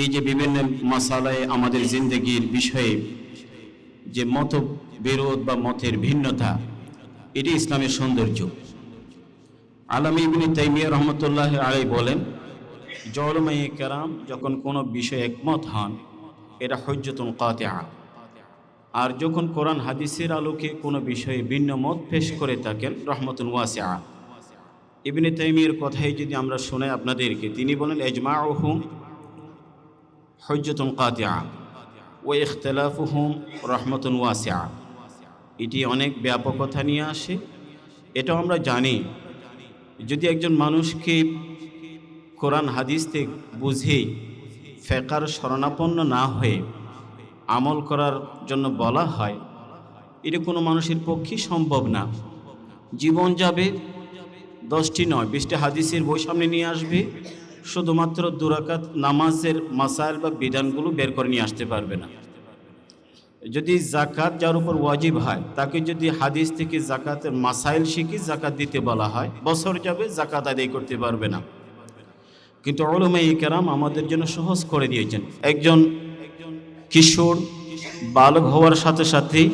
এই যে বিভিন্ন মশালায় আমাদের জিন্দগির বিষয়ে যে মত বিরোধ বা মতের ভিন্নতা, এটি ইসলামের সৌন্দর্য। আলামী ইবনে তাইমিয়া রহমতুল্লাহ আলাই বলেন জলমাই কেরাম যখন কোনো বিষয়ে একমত হন, এটা হজ্জতুন কাতেআ। আর যখন কোরআন হাদিসের আলোকে কোনো বিষয়ে ভিন্ন মত পেশ করে থাকেন, রহমতুন ওয়াসিআ। ইবনে তাইমিয়ার কথাই যদি আমরা শুনে আপনাদেরকে, তিনি বলেন এজমা হুম হজ্জতুন কাতেআ ও ইখতলাফুহুম রহমতুন ওয়াসিআ। এটি অনেক ব্যাপকতা নিয়ে আসে। এটাও আমরা জানি। যদি একজন মানুষকে কোরআন হাদিস থেকে বুঝেই ফেকার শরণাপন্ন না হয়ে আমল করার জন্য বলা হয়, এটা কোনো মানুষের পক্ষে সম্ভব না। জীবন যাবে, দশটি নয়, বিশটি হাদিসের বই সামনে নিয়ে আসবে। শুধুমাত্র দুরাকাত নামাজের মাসাইল বা বিধানগুলো বের করে নিয়ে আসতে পারবে না। যদি জাকাত যার উপর ওয়াজিব হয়, তাকে যদি হাদিস থেকে জাকাতের মাসাইল শিখি জাকাত দিতে বলা হয়, বছর যাবে জাকাত আদায় করতে পারবে না। কিন্তু অলমাই কেরাম আমাদের জন্য সহজ করে দিয়েছেন। একজন কিশোর, বালক হওয়ার সাথে সাথেই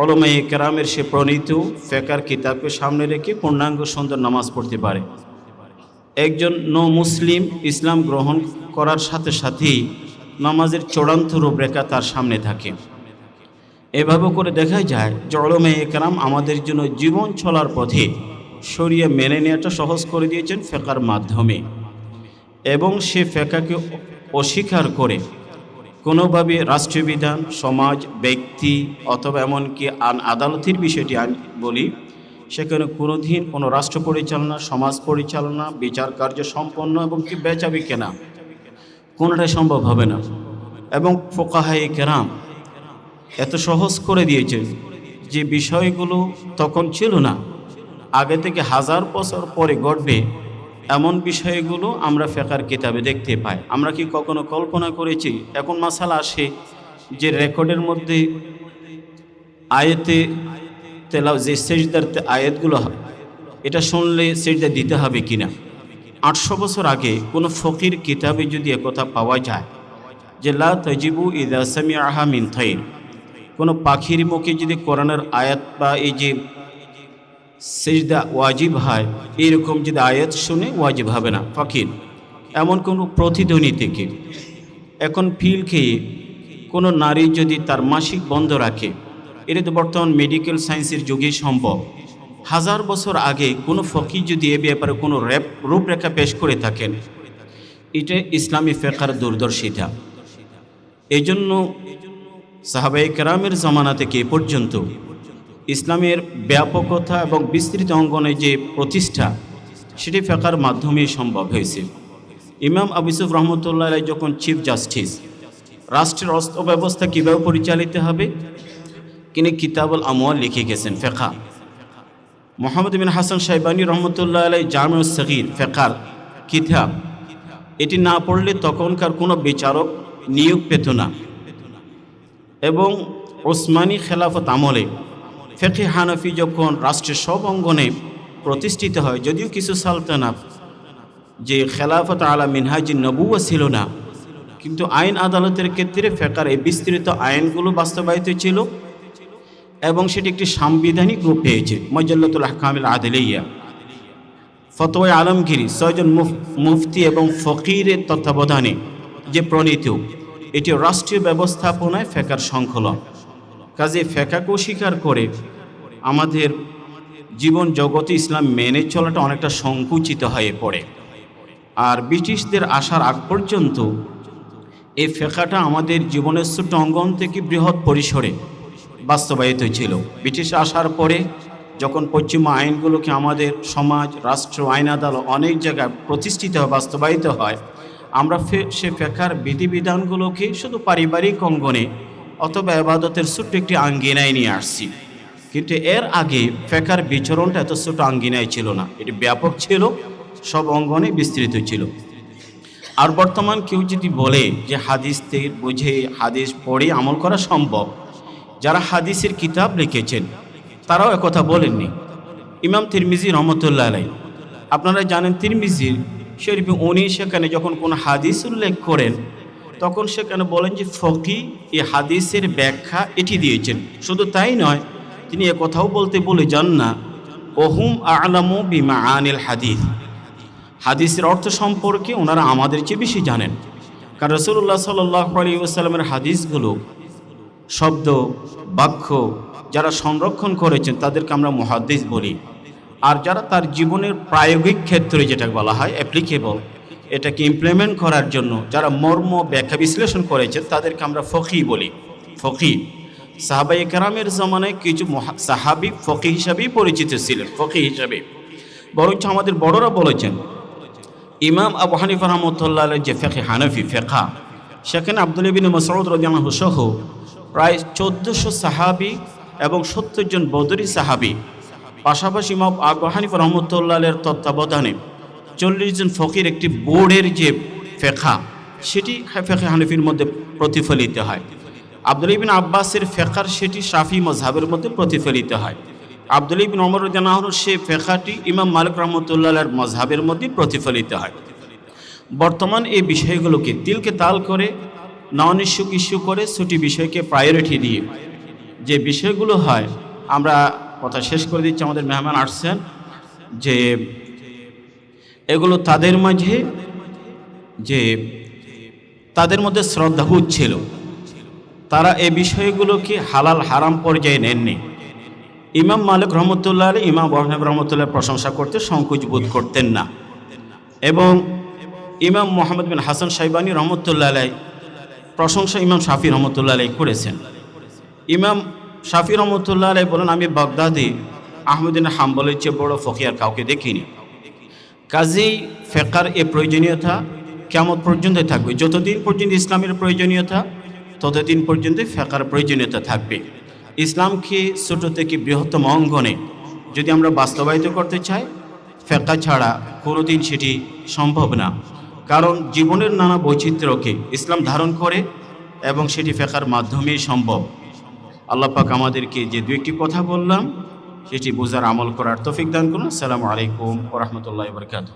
অলমাই কেরামের সে প্রণীত ফেকার কিতাবকে সামনে রেখে পূর্ণাঙ্গ সুন্দর নামাজ পড়তে পারে। একজন ন মুসলিম ইসলাম গ্রহণ করার সাথে সাথেই নামাজের চূড়ান্ত রূপরেখা তার সামনে থাকে। এভাবে করে দেখা যায় যে অলমে একরাম আমাদের জন্য জীবন চলার পথে সরিয়ে মেনে নেওয়াটা সহজ করে দিয়েছেন ফেকার মাধ্যমে। এবং সে ফেকাকে অস্বীকার করে কোনোভাবে রাষ্ট্রীয় বিধান সমাজ, ব্যক্তি অথবা এমনকি আন আদালতের বিষয়টি বলি সেখানে কোনোদিন কোনো রাষ্ট্র পরিচালনা, সমাজ পরিচালনা, বিচার কার্য সম্পন্ন এবং কি বেচাবি কেনা? কোনোটাই সম্ভব হবে না। এবং ফোকাহাই কেরাম এত সহজ করে দিয়েছে যে বিষয়গুলো তখন ছিল না। আগে থেকে হাজার বছর পরে ঘটবে এমন বিষয়গুলো আমরা ফেকার কিতাবে দেখতে পাই। আমরা কি কখনো কল্পনা করেছি? এখন মাসালা আসে যে রেকর্ডের মধ্যে আয়েতে তেলাও যে সেজদার আয়াতগুলো এটা শুনলে সেজদা দিতে হবে কিনা? আটশো বছর আগে কোনো ফকির কিতাবে যদি একথা পাওয়া যায় যে, লা তজিবু ইদাসামি আহা মিন থৈর কোনো পাখির মুখে যদি কোরআনের আয়াত বা এই যে সেজদা ওয়াজিব হয় এরকম যদি আয়াত শুনে ওয়াজিব হবে না পাখির এমন কোনো প্রতিধ্বনি থেকে। এখন ফিল খেয়ে কোনো নারী যদি তার মাসিক বন্ধ রাখে এটা তো বর্তমান মেডিকেল সায়েন্সের যুগেই সম্ভব। হাজার বছর আগে কোনো ফকির যদি এ ব্যাপারে কোনো র্যাপ রূপরেখা পেশ করে থাকেন, এটা ইসলামী ফেকার দূরদর্শিতা। এই জন্য সাহাবাই কেরামের জমানা থেকে পর্যন্ত ইসলামের ব্যাপকতা এবং বিস্তৃত অঙ্গনে যে প্রতিষ্ঠা, সেটি ফেকার মাধ্যমেই সম্ভব হয়েছে। ইমাম আবিসুফ রহমতুল্লাহ যখন চিফ জাস্টিস রাষ্ট্রের অস্ত্র ব্যবস্থা কীভাবে পরিচালিত হবে? তিনি কিতাবুল আমল লিখে গেছেন, ফেকা। মোহাম্মদ বিন হাসান সাহেবানী রহমতুল্লাহ আলাই জামে সগির, ফেকার কিতাব। এটি না পড়লে তখনকার কোনো বিচারক নিয়োগ পেত না। এবং ওসমানী খেলাফত আমলে ফেকে হানফি যখন রাষ্ট্রের সব অঙ্গনে প্রতিষ্ঠিত হয়, যদিও কিছু সালতানাত যে খেলাফত আলা মিনহাজি নবুয়া ছিল না, কিন্তু আইন আদালতের ক্ষেত্রে ফেকার এই বিস্তৃত আইনগুলো বাস্তবায়িত ছিল। এবং সেটি একটি সাংবিধানিক রূপ পেয়েছে, মজ্জাল্লাতুল আহকামিল আদিলাইয়া ফতোয় আলমগিরি, ছয়জন মুফতি এবং ফকিরের তত্ত্বাবধানে যে প্রণীত, এটি রাষ্ট্রীয় ব্যবস্থাপনায় ফেকার সংকলন কাজে ফেকাকেও স্বীকার করে, আমাদের জীবন জগতে ইসলাম মেনে চলাটা অনেকটা সংকুচিত হয়ে পড়ে। আর ব্রিটিশদের আসার আগ পর্যন্ত, এই ফেকাটা আমাদের জীবনের ছোট্ট অঙ্গন থেকে বৃহৎ পরিসরে বাস্তবায়িত ছিল ব্রিটিশ আসার পরে যখন পশ্চিমা আইনগুলোকে আমাদের সমাজ, রাষ্ট্র, আইন আদালত অনেক জায়গায় প্রতিষ্ঠিত বাস্তবায়িত হয়, আমরা সে ফেকার বিধিবিধানগুলোকে শুধু পারিবারিক অঙ্গনে অথবা আবাদতের ছোট্ট একটি আঙ্গিনায় নিয়ে আসছি। কিন্তু এর আগে ফেকার বিচরণটা এত ছোট আঙ্গিনায় ছিল না। এটি ব্যাপক ছিল, সব অঙ্গনে বিস্তৃত ছিল। আর বর্তমান কেউ যদি বলে যে হাদিস বুঝে, হাদিস পড়ে আমল করা সম্ভব যারা হাদিসের কিতাব লিখেছেন, তারাও একথা বলেননি। ইমাম তিরমিজি রহমতুল্লাহ আলাই। আপনারা জানেন তিরমিজির শরীফে উনি সেখানে যখন কোনো হাদিস উল্লেখ করেন, তখন সেখানে বলেন যে, ফকি এই হাদিসের ব্যাখ্যা এটি দিয়েছেন। শুধু তাই নয়, তিনি কথাও বলতে বলে যান না, ওহুম আলামু বিমা আনিল হাদিস। হাদিসের অর্থ সম্পর্কে ওনারা আমাদের চেয়ে বেশি জানেন। কারণ রসুল্লাহ সাল্লাহ আলী ওসালামের হাদিসগুলো শব্দ, বাক্য যারা সংরক্ষণ করেছেন তাদেরকে আমরা মহাদিস বলি। আর যারা তার জীবনের প্রায়োগিক ক্ষেত্রে যেটা বলা হয় অ্যাপ্লিকেবল এটাকে ইমপ্লিমেন্ট করার জন্য যারা মর্ম ব্যাখ্যা বিশ্লেষণ করেছেন তাদেরকে আমরা ফকি বলি। ফকি সাহাবাই কেরামের জমানায় কিছু সাহাবি ফকি হিসাবেই পরিচিত ছিলেন ফকি হিসাবে। বরঞ্চ আমাদের বড়রা বলেছেন, ইমাম আবু হানিফা রহমতুল্লাহ যে ফেকে হানফি ফেখা সেখানে আব্দুল বিন মসরুদ রদিয়ানহ সহ প্রায় চোদ্দোশো সাহাবি এবং সত্তর জন বদরি সাহাবি। পাশাপাশি ইমাম আবু হানিফা রহমতুল্লাহের তত্ত্বাবধানে চল্লিশ জন ফকির একটি বোর্ডের যে ফেখা সেটি ফেখে হানিফির মধ্যে প্রতিফলিত হয়। আব্দুল ইবিন আব্বাসের ফেখার সেটি শাফি মজহাবের মধ্যে প্রতিফলিত হয়। আব্দুল ইবিন অমর জানাহর সে ফেখাটি ইমাম মালিক রহমতুল্লাহের মজহাবের মধ্যে প্রতিফলিত হয়। বর্তমান এই বিষয়গুলোকে তিলকে তাল করে নন ইস্যু ইস্যু করে ছুটি বিষয়কে প্রায়োরিটি দিয়ে। যে বিষয়গুলো হয়, আমরা কথা শেষ করে দিচ্ছি, আমাদের মেহমান আসছেন, যে এগুলো তাদের মাঝে, যে তাদের মধ্যে শ্রদ্ধাবোধ ছিল। তারা এই বিষয়গুলোকে হালাল হারাম পর্যায়ে নেননি। ইমাম মালিক রহমতুল্লাহ আলী, ইমাম বরহাব রহমতুল্লাহ প্রশংসা করতে সংকোচ বোধ করতেন না। এবং ইমাম মোহাম্মদ বিন হাসান সাইবানী রহমতুল্লাহ আলাই প্রশংসা ইমাম শাফি রহমতুল্লাহ আলাই করেছেন। ইমাম শাফি রহমতুল্লাহ আলাই বলেন, আমি বাগদাদি আহমদিন হাম্বলের চেয়ে বড় ফকিয়ার কাউকে দেখিনি। কাজেই ফেকার এ প্রয়োজনীয়তা কেমন পর্যন্ত থাকবে। যতদিন পর্যন্ত ইসলামের প্রয়োজনীয়তা, ততদিন পর্যন্ত ফেকার প্রয়োজনীয়তা থাকবে। ইসলামকে ছোট থেকে বৃহত্তম অঙ্গনে যদি আমরা বাস্তবায়িত করতে চাই, ফেকা ছাড়া কোনোদিন সেটি সম্ভব না। কারণ জীবনের নানা বৈচিত্র্যকে ইসলাম ধারণ করে এবং সেটি ফেকার মাধ্যমেই সম্ভব। আল্লাহ পাক আমাদেরকে যে দু একটি কথা বললাম, সেটি বোঝার আমল করার তফিক দান করুন। আসসালামু আলাইকুম রহমতুল্লাহ বরকাত